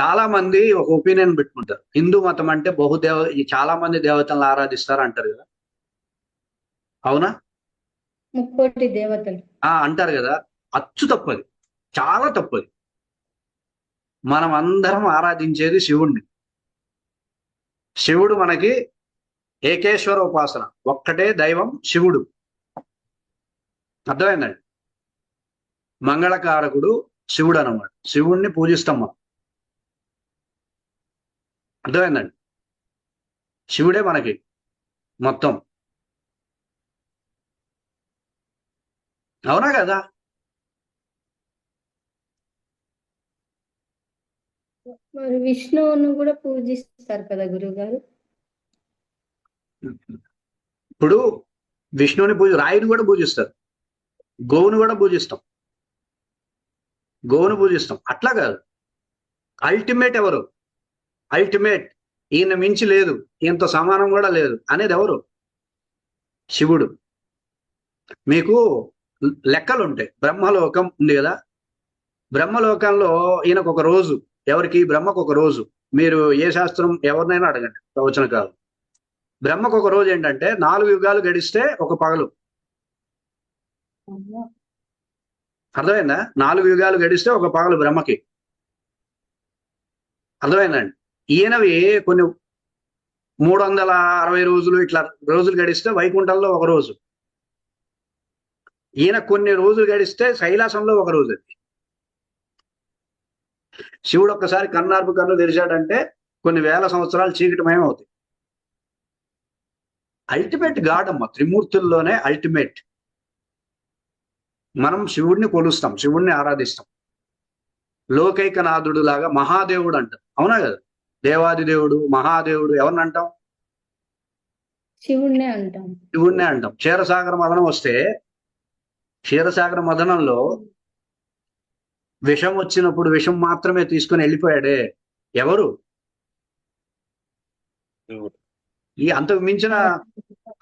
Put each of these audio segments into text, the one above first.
చాలా మంది ఒక ఒపీనియన్ పెట్టుకుంటారు. హిందూ మతం అంటే బహుదేవ ఈ చాలా మంది దేవతలను ఆరాధిస్తారు అంటారు కదా? అవునా? ముక్కోటి దేవతలు. ఆ అంటారు కదా. అచ్చు తప్పది. చాలా తప్పది. మనం అందరం ఆరాధించేది శివుణ్ణి. శివుడు మనకి ఏకేశ్వర ఉపాసన. ఒక్కటే దైవం శివుడు. అర్థమైందండి? మంగళకారకుడు శివుడు అన్నమాట శివుణ్ణి పూజిస్తాం మనం. అర్థమైందండి? శివుడే మనకి మొత్తం. అవునా కదా? మరి విష్ణువును కూడా పూజిస్తారు కదా గురువు గారు ఇప్పుడు విష్ణువుని పూజ రాయుని కూడా పూజిస్తారు. గోవును కూడా పూజిస్తాం. గోవును పూజిస్తాం. అట్లా కాదు. అల్టిమేట్ ఎవరు? అల్టిమేట్ ఈయన మించి లేదు ఈయనతో సమానం కూడా లేదు అనేది ఎవరు? శివుడు. మీకు లెక్కలు ఉంటాయి బ్రహ్మలోకం ఉంది కదా? బ్రహ్మలోకంలో ఈయనకు ఒక రోజు. ఎవరికి? బ్రహ్మకు ఒక రోజు. మీరు ఏ శాస్త్రం ఎవరినైనా అడగండి. ప్రవచన కాదు బ్రహ్మకు ఒక రోజు ఏంటంటే నాలుగు యుగాలు గడిస్తే ఒక పగలు. అర్థమైందా? నాలుగు యుగాలు గడిస్తే ఒక పగలు బ్రహ్మకి. అర్థమైందండి ఈయనవి కొన్ని మూడు వందల అరవై రోజులు ఇట్లా రోజులు గడిస్తే వైకుంఠంలో ఒక రోజు. ఈయన కొన్ని రోజులు గడిస్తే శైలాసంలో ఒక రోజు అది. శివుడు ఒక్కసారి కన్నార్పు కన్ను తెరిచాడంటే కొన్ని వేల సంవత్సరాలు చీకటమయం అవుతాయి. అల్టిమేట్ గాడ్ అమ్మ త్రిమూర్తుల్లోనే అల్టిమేట్. మనం శివుడిని కొలుస్తాం శివుడిని ఆరాధిస్తాం. లోకైకనాథుడు లాగా మహాదేవుడు అంటారు అవునా కదా? దేవాది దేవుడు మహాదేవుడు ఎవరిని అంటాం? శివుణ్ణే అంటాం. శివుడినే అంటాం. క్షీరసాగర మదనం వస్తే క్షీరసాగర మదనంలో విషం వచ్చినప్పుడు విషం మాత్రమే తీసుకుని వెళ్ళిపోయాడే ఎవరు? ఈ అంతకు మించిన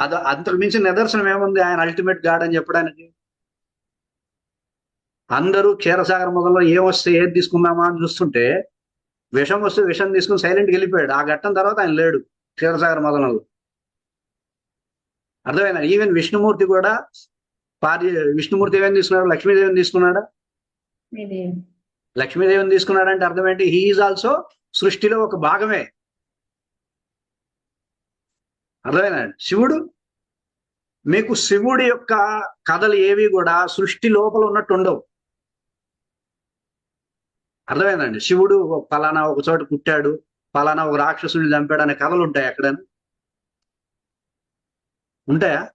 అద అంతకు మించిన నిదర్శనం ఏముంది? ఆయన అల్టిమేట్ గాడ్ అని చెప్పడానికి. అందరూ క్షీరసాగర మొదల్లో ఏం వస్తే ఏది తీసుకుందామా అని చూస్తుంటే విషం వస్తే విషం తీసుకుని సైలెంట్కి వెళ్ళిపోయాడు. ఆ ఘట్టం తర్వాత ఆయన లేడు క్షీరసాగర మొదలంలో అర్థమైనా ఈవెన్ విష్ణుమూర్తి కూడా పారి విష్ణుమూర్తి ఏమేమి తీసుకున్నాడు? లక్ష్మీదేవిని తీసుకున్నాడా? లక్ష్మీదేవిని తీసుకున్నాడంటే అర్థం ఏంటి? హీఈస్ ఆల్సో సృష్టిలో ఒక భాగమే. అర్థమైందండి శివుడు మీకు శివుడి యొక్క కథలు ఏవి కూడా సృష్టి లోపల ఉన్నట్టు ఉండవు. అర్థమైందండి. శివుడు పలానా ఒక చోట పుట్టాడు పలానా ఒక రాక్షసుని చంపాడు అనే కథలు ఉంటాయి ఎక్కడైనా? ఉంటాయా?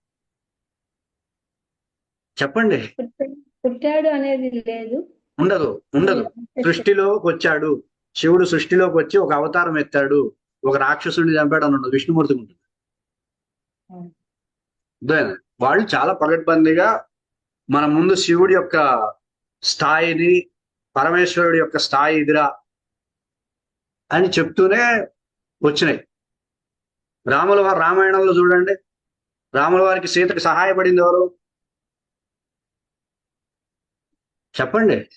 చెప్పండి. పుట్ట- పుట్టాడు అనేది లేదు. ఉండదు ఉండదు. సృష్టిలోకి వచ్చాడు. శివుడు సృష్టిలోకి వచ్చి ఒక అవతారం ఎత్తాడు. ఒక రాక్షసుడిని చంపాడు అని ఉండదు. విష్ణుమూర్తికి ఉంటుంది? వాళ్ళు చాలా పగడ్బందీగా మన ముందు శివుడి యొక్క స్థాయిని పరమేశ్వరుడి యొక్క స్థాయి ఇదిరా అని చెప్తూనే వచ్చినాయి. రాముల రామాయణంలో చూడండి. రాముల వారికి సీతకి సహాయపడింది ఎవరు? చెప్పండి.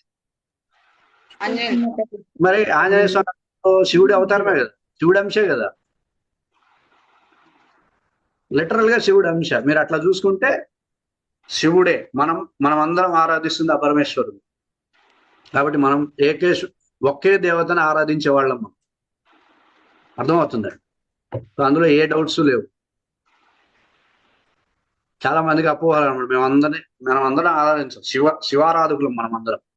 మరి ఆంజనేయ స్వామి శివుడి అవతారమే కదా. శివుడి అంశే కదా. లిటరల్గా శివుడి అంశ. మీరు అట్లా చూసుకుంటే శివుడే. మనం మనం అందరం ఆరాధిస్తుంది ఆ పరమేశ్వరుడు. కాబట్టి మనం ఏకేశు ఒకే దేవతను ఆరాధించే వాళ్ళం మనం. అర్థమవుతుందండి సో అందులో ఏ డౌట్స్ లేవు. చాలా మందికి అపోహలు అనమాట. మేమందరినీ మనం అందరం ఆరాధించాం శివ శివారాధకులం మనం అందరం